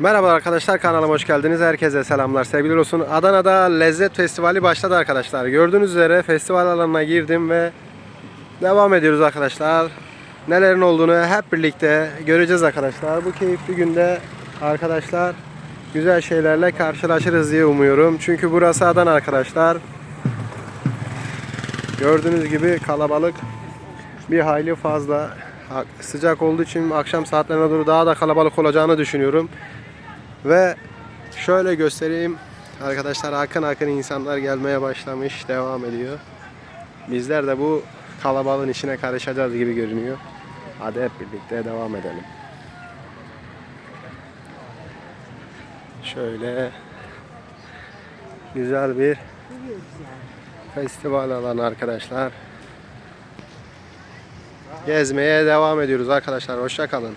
Merhaba arkadaşlar kanalıma hoş geldiniz. Herkese selamlar, sevgiler olsun. Adana'da Lezzet Festivali başladı arkadaşlar. Gördüğünüz üzere festival alanına girdim ve devam ediyoruz arkadaşlar. Nelerin olduğunu hep birlikte göreceğiz arkadaşlar. Bu keyifli günde arkadaşlar güzel şeylerle karşılaşırız diye umuyorum. Çünkü burası Adana arkadaşlar. Gördüğünüz gibi kalabalık bir hayli fazla. Sıcak olduğu için akşam saatlerine doğru daha da kalabalık olacağını düşünüyorum. Ve şöyle göstereyim. Arkadaşlar akın akın insanlar gelmeye başlamış. Devam ediyor. Bizler de bu kalabalığın içine karışacağız gibi görünüyor. Hadi hep birlikte devam edelim. Şöyle güzel bir festival alanı arkadaşlar. Gezmeye devam ediyoruz arkadaşlar. Hoşça kalın.